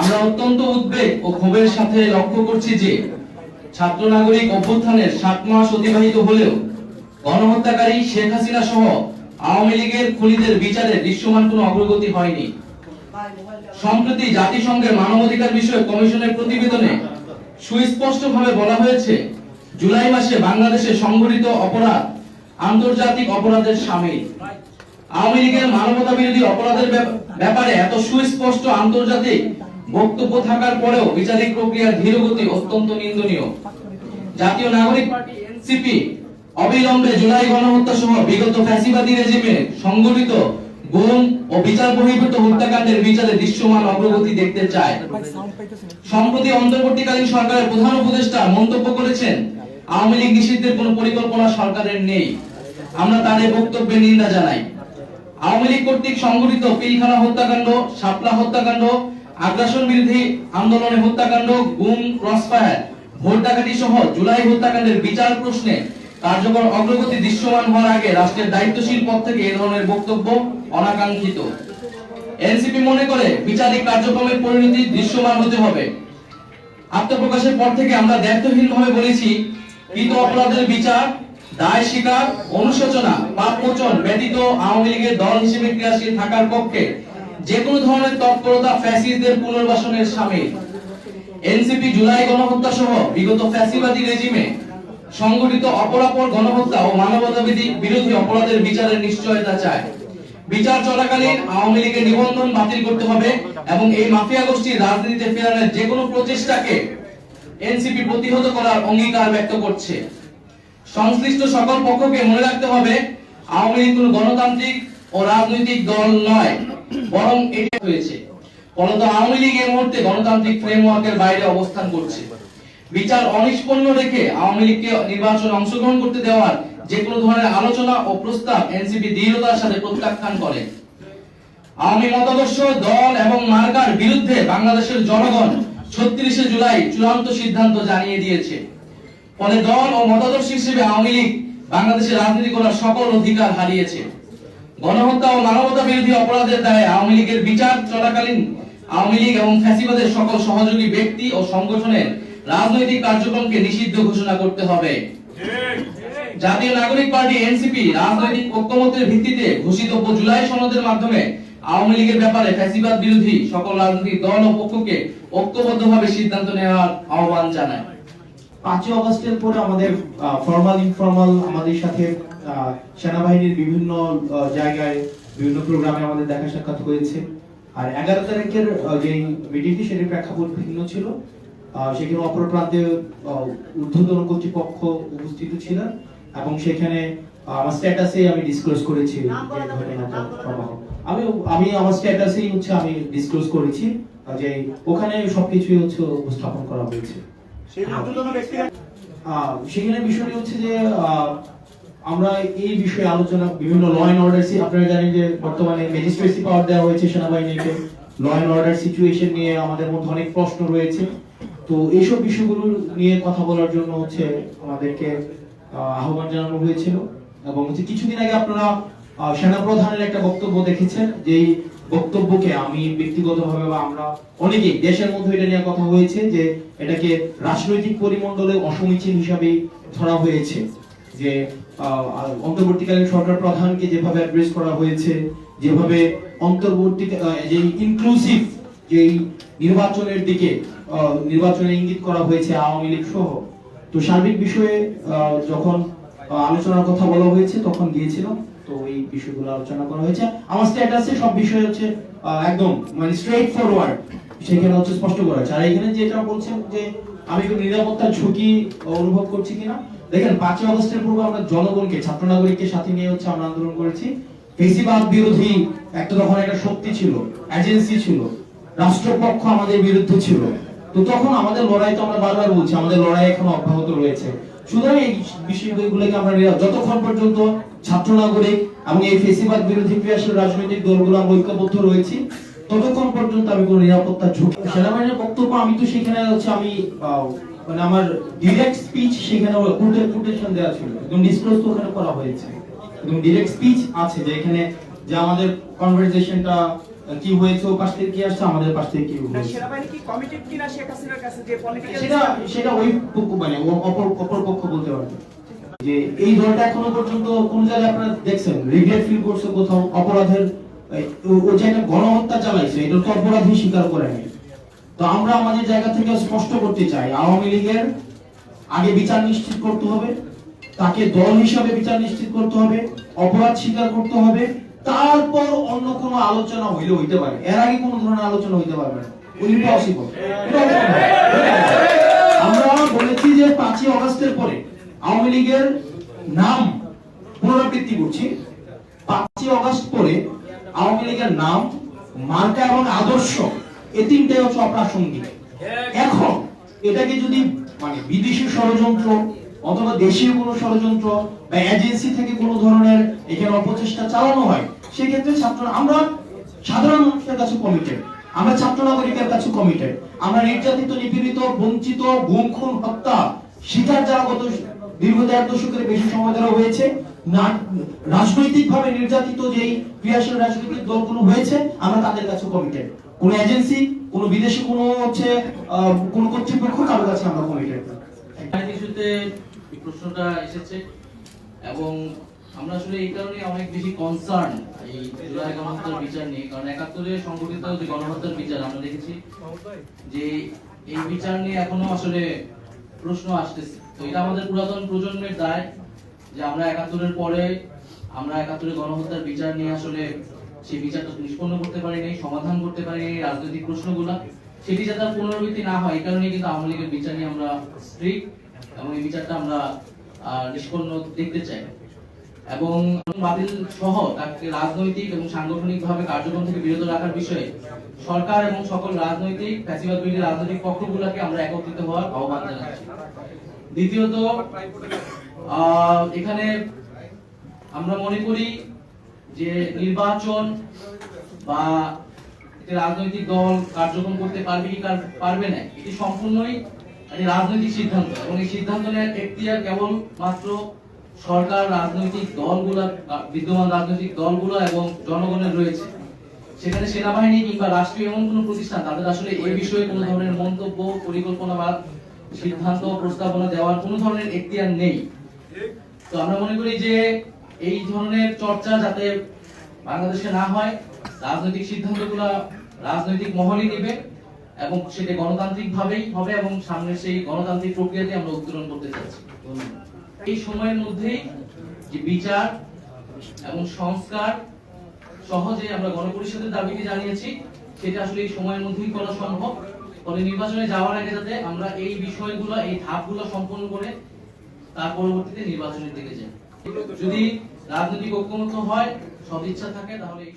আমরা অত্যন্ত উদ্বেগ ও ক্ষোভের সাথে লক্ষ্য করছি যে ছাত্র নাগরিক অভ্যুত্থানের সাত মাস অতিবাহিত হলেও গণহত্যাকারী শেখ হাসিনা সহ আওয়ামী লীগের খুনিদের বিচারে দৃশ্যমান কোনো অগ্রগতি হয়নি। সম্প্রতি জাতিসংঘের মানবাধিকার বিষয়ক কমিশনের প্রতিবেদনে সুস্পষ্টভাবে বলা হয়েছে, জুলাই মাসে বাংলাদেশে সংঘটিত অপরাধ আন্তর্জাতিক অপরাধের সামিল। আওয়ামী লীগের মানবতা বিরোধী অপরাধের ব্যাপারে এত সুস্পষ্ট আন্তর্জাতিক বক্তব্য থাকার পরেও বিচারিক প্রক্রিয়ার ধীরগতি অত্যন্ত নিন্দনীয়। জাতীয় নাগরিক পার্টি এনসিপি অবিলম্বে জুলাই গণহত্যা সহ বিগত ফ্যাসিবাদী রেজিমে সংগঠিত গুম ও বিচার বহির্ভূত হত্যাকাণ্ডের বিচারে দৃশ্যমান অগ্রগতি দেখতে চায়। সম্প্রতি অন্তর্বর্তীকালীন সরকারের প্রধান উপদেষ্টা মন্তব্য করেছেন, আওয়ামী লীগ নিষিদ্ধের কোনো পরিকল্পনা সরকারের নেই। আমরা তাদের বক্তব্যে নিন্দা জানাই। আওয়ামী লীগ কর্তৃক সংগঠিত পিলখানা হত্যাকাণ্ড, শাপলা হত্যাকাণ্ড আগ্রাসন বিরোধী আন্দোলনে হত্যাকাণ্ড, গুম ক্রসফায়ার ভোট ডাকাতি সহ জুলাই হত্যাকাণ্ডের বিচার প্রশ্নে কার্যকর অগ্রগতি দৃশ্যমান হওয়ার আগে রাষ্ট্রের দায়িত্বশীল পদ থেকে এ ধরনের বক্তব্য অনাকাঙ্ক্ষিত। এনসিপি মনে করে বিচারিক কার্যক্রমের পরিণতি দৃশ্যমান হতে হবে। আত্মপ্রকাশের পর থেকে আমরা দায়িত্বহীন ভাবে বলেছি, কৃত অপরাধের বিচার, দায় স্বীকার, অনুশোচনা, পাপ মোচন ব্যতীত আওয়ামী লীগের দল হিসেবে ক্রিয়াশীল থাকার পক্ষে যে কোনো ধরনের তৎপরতা ফ্যাসিস্টদের পুনর্বাসনের সামিল। এনসিপি, জুলাই গণহত্যা সহ বিগত ফ্যাসিবাদী রেজিমে সংগঠিত অপরাপর গণহত্যা ও মানবতাবিধি বিরোধী অপরাধের বিচারের নিশ্চয়তা চায়। বিচার চলাকালীন আওয়ামী লীগের নিবন্ধন বাতিল করতে হবে এবং এই মাফিয়া গোষ্ঠীর রাজনীতিতে ফেরানোর যে কোনো প্রচেষ্টাকে এনসিপি প্রতিহত করার অঙ্গীকার ব্যক্ত করছে। সংশ্লিষ্ট সকল পক্ষকে মনে রাখতে হবে, আওয়ামী লীগ কোনো গণতান্ত্রিক ও রাজনৈতিক দল নয়। বরং এটি হয়েছে। ফলত আওয়ামী লীগ এই মুহূর্তে গণতান্ত্রিক ফ্রেমওয়ার্কের বাইরে অবস্থান করছে। বিচার অনিষ্পন্ন রেখে আওয়ামী লীগকে নির্বাচনে অংশগ্রহণ করতে দেওয়ার যে কোনো ধরনের আলোচনা ও প্রস্তাব এনসিপি দৃঢ়তার সাথে প্রত্যাখ্যান করে। আওয়ামী মতাদর্শ, দল এবং মার্কার বিরুদ্ধে বাংলাদেশের জনগণ ছত্রিশে জুলাই চূড়ান্ত সিদ্ধান্ত জানিয়ে দিয়েছে। ফলে দল ও মতাদর্শ হিসেবে আওয়ামী লীগ বাংলাদেশের রাজনীতি করার সকল অধিকার হারিয়েছে। গণহত্যা ও মানবতা বিরোধী অপরাধের দায়ে আওয়ামী লীগের বিচার চলাকালীন আওয়ামী লীগ এবং ফ্যাসিবাদের সকল সহযোগী ব্যক্তি ও সংগঠনের রাজনৈতিক কার্যক্রমকে নিষিদ্ধ ঘোষণা করতে হবে। জাতীয় নাগরিক পার্টি এনসিপি রাজনৈতিক ঐক্যমতের ভিত্তিতে ঘোষিত জুলাই সনদের মাধ্যমে আওয়ামী লীগের ব্যাপারে ফ্যাসিবাদ বিরোধী সকল রাজনৈতিক দল ও পক্ষকে ঐক্যবদ্ধভাবে সিদ্ধান্ত নেওয়ার আহ্বান জানায়। পাঁচই অগস্টের পরে আমাদের ফর্মাল ইনফর্মাল আমাদের সাথে সেনাবাহিনীর বিভিন্ন জায়গায় বিভিন্ন প্রোগ্রামে আমাদের দেখা সাক্ষাৎ হয়েছে। আর এগারো তারিখের যে মিটিংটি সেটির প্রেক্ষাপট ভিন্ন ছিল। সেখানে অপর প্রান্তে ঊর্ধ্বতন কর্তৃপক্ষ উপস্থিত ছিলেন এবং সেখানে আমার স্ট্যাটাসে আমি ডিসক্লোজ করেছি। আমি আমি আমার স্ট্যাটাসেই হচ্ছে আমি ডিসক্লোজ করেছি যে ওখানে সবকিছুই হচ্ছে উপস্থাপন করা হয়েছে। সেখানে বিষয়টি হচ্ছে যে আমরা এই বিষয়ে আলোচনা বিভিন্ন ল অ্যান্ড অর্ডার আপনারা জানেন যে বর্তমানে ম্যাজিস্ট্রেসি পাওয়ার দেওয়া হয়েছে সেনাবাহিনীকে। ল অ্যান্ড অর্ডার সিচুয়েশন নিয়ে আমাদের মধ্যে অনেক প্রশ্ন রয়েছে। তো এইসব বিষয়গুলো নিয়ে কথা বলার জন্য হচ্ছে আমাদেরকে আহ, আহ্বান জানানো হয়েছিল। এবং হচ্ছে কিছুদিন আগে আপনারা সেনাপ্রধানের একটা বক্তব্য দেখেছেন, যেই বক্তব্যকে আমি ব্যক্তিগতভাবে বা আমরা অনেকেই দেশের মধ্যে এটা নিয়ে কথা হয়েছে যে এটাকে রাজনৈতিক পরিমণ্ডলে অসমীচীন হিসাবে ধরা হয়েছে। যে অন্তর্বর্তীকালীন সরকার প্রধানকে যেভাবে অ্যাড্রেস করা হয়েছে, যেভাবে অন্তর্বর্তী যে ইনক্লুসিভ যেই নির্বাচনের দিকে নির্বাচনে ইঙ্গিত করা হয়েছে আওয়ামী লীগ সহ। তো সার্বিক বিষয়ে যখন আলোচনার কথা বলা হয়েছে, তখন গিয়েছিলাম। তো এই বিষয়গুলো আলোচনা করা হয়েছে। আমার স্ট্যাটাসে সব বিষয় হচ্ছে একদম মানে স্ট্রেট ফরওয়ার্ড সেখানে হচ্ছে স্পষ্ট করা হয়েছে আর এখানে যেটা বলছেন যে আমি নিরাপত্তার ঝুঁকি অনুভব করছি কিনা, দেখেন, পাঁচই অগস্টের পূর্বে আমরা জনগণকে ছাত্র নাগরিককে সাথে নিয়ে হচ্ছে আমরা আন্দোলন করেছি। ফেসিবাদ বিরোধী একটা তখন একটা শক্তি ছিল এজেন্সি ছিল, রাষ্ট্রপক্ষ আমাদের বিরুদ্ধে ছিল। তো তখন আমাদের লড়াই তো আমরা বারবার বলছি, আমাদের লড়াই এখনও অব্যাহত রয়েছে। সুতরাং এই বিষয়গুলোকে আমরা যতক্ষণ পর্যন্ত ছাত্র নাগরিক এবং এই ফেসিবাদ বিরোধী ক্রিয়াশীল রাজনৈতিক দলগুলো ঐক্যবদ্ধ রয়েছি, ততক্ষণ পর্যন্ত আমি কোনো নিরাপত্তা ঝুঁকি সেনাবাহিনীর বক্তব্য, আমি তো সেখানে হচ্ছে আমি মানে আমার ডিরেক্ট স্পিচ সেখানে কোর্টের কোটেশন দেওয়া ছিল, একদম ডিসক্লোজ ওখানে করা হয়েছে। এবং ডিরেক্ট স্পিচ আছে যে এখানে যে আমাদের কনভারসেশনটা কি হয়েছে পাশ থেকে কি আসছে আমাদের পাশ থেকে কি না, হয়েছে? সেনাবাহিনী কি কমিটেড কিনা শেখ হাসিনার কাছে যে পলিটিক্যাল সেটা সেটা ওই পক্ষ মানে অপর অপর পক্ষ বলতে পারবে। যে এই দলটা এখনও পর্যন্ত কোন জায়গায় আপনারা দেখছেন? রিগ্রেট ফিল করছে কোথাও? অপরাধের ও- গণহত্যা চালাইছে এটা তো অপরাধী স্বীকার করে নাই। তো আমরা আমাদের জায়গা থেকে স্পষ্ট করতে চাই আওয়ামী লীগের আগে বিচার নিশ্চিত করতে হবে তাকে দল হিসাবে বিচার নিশ্চিত করতে হবে অপরাধ স্বীকার করতে হবে তারপর অন্য কোনো আলোচনা হইলে হইতে পারে। এর আগে কোনো ধরনের আলোচনা হইতে পারবে না। আমরা বলেছি যে পাঁচই অগস্টের পরে আওয়ামী লীগের নাম পুনরাবৃত্তি করছি। পাঁচই অগস্ট পরে আওয়ামী লীগের নাম, মার্কা এবং আদর্শ এই তিনটাই হচ্ছে অপ্রাসঙ্গিক। এখন এটাকে যদি মানে বিদেশি ষড়যন্ত্র অথবা দেশীয় কোনো ষড়যন্ত্র বা এজেন্সি থেকে কোনো ধরনের এখানে অপচেষ্টা চালানো হয় সেক্ষেত্রে ছাত্র, আমরা সাধারণ মানুষের কাছে কমিটেড আমরা ছাত্র নাগরিকের কাছে কমিটেড আমরা নির্যাতিত, নিপীড়িত, বঞ্চিত, গুম, খুন, হত্যা শিকার যারা গত দীর্ঘ দেড় দশকের বেশি সময় ধরে হয়েছে নির্যাতিত যেই ক্রিয়াশীল রাজনৈতিক দলগুলো হয়েছে, আমরা তাদের কাছে কমিটেড কোন এজেন্সি কোন বিদেশি, কোন হচ্ছে কোন কর্তৃপক্ষ কারোর কাছে আমরা কমিটেড প্রশ্নটা এসেছে এবং আমরা আসলে এই কারণে অনেক বেশি কনসার্ন এই জুলাই গণহত্যার বিচার নিয়ে। কারণ একাত্তরে সংঘটিত যে গণহত্যার বিচার, আমরা দেখেছি যে এই বিচার নিয়ে এখনও আসলে প্রশ্ন আসতেছে। তো এটা আমাদের পুরাতন প্রজন্মের দায় যে আমরা একাত্তরের পরে আমরা একাত্তরে গণহত্যার বিচার নিয়ে আসলে সেই বিচারটা নিষ্পন্ন করতে পারিনি, সমাধান করতে পারিনি রাজনৈতিক প্রশ্নগুলা। সেটি যাতে পুনরাবৃত্তি না হয়, এই কারণে কিন্তু আওয়ামী লীগের বিচার নিয়ে আমরা স্ট্রিক্ট এবং এই বিচারটা আমরা নিষ্পন্ন দেখতে চাই। এবং বাতিল সহ তাকে রাজনৈতিক এবং সাংগঠনিক ভাবে কার্যক্রম থেকে বিরত রাখার বিষয়ে সরকার এবং সকল রাজনৈতিক, ফ্যাসিবাদ বিরোধী রাজনৈতিক পক্ষগুলোকে আমরা একত্রিত হওয়ার আহ্বান জানাচ্ছি। দ্বিতীয়ত এখানে আমরা মনে করি যে নির্বাচন বা রাজনৈতিক দল কার্যক্রম করতে পারবে কি পারবে না, এটি সম্পূর্ণই রাজনৈতিক সিদ্ধান্ত। এবং এই সিদ্ধান্ত নেওয়ার এখতিয়ার কেবল মাত্র সরকার, রাজনৈতিক দলগুলা, বিদ্যমান রাজনৈতিক দলগুলো এবং জনগণের রয়েছে। সেখানে সেনাবাহিনী কিংবা রাষ্ট্রীয় এমন কোনো প্রতিষ্ঠান, তাদের আসলে এই বিষয়ে কোনো ধরনের মন্তব্য, পরিকল্পনা বা সিদ্ধান্ত, প্রস্তাবনা দেওয়ার কোনো ধরনের এখতিয়ার নেই। তো আমরা মনে করি যে এই ধরনের চর্চা যাতে বাংলাদেশে না হয়, রাজনৈতিক সিদ্ধান্তগুলো রাজনৈতিক মহলই নেবে এবং সেটা গণতান্ত্রিক ভাবেই হবে এবং সামনে সেই গণতান্ত্রিক প্রক্রিয়াতে আমরা উত্তরণ করতে চাচ্ছি এই সময়ের মধ্যেই যে বিচার এবং সংস্কার সহজে আমরা গণপরিষদের দাবিকে জানিয়েছি, সেটা আসলে এই সময়ের মধ্যেই করা সম্ভব। ফলে নির্বাচনে যাওয়ার আগে যাতে আমরা এই বিষয়গুলো, এই ধাপগুলো সম্পন্ন করে তার পরবর্তীতে নির্বাচনের দিকে যাই। যদি রাজনৈতিক ঐক্যমত্য হয়, সদিচ্ছা থাকে, তাহলে এই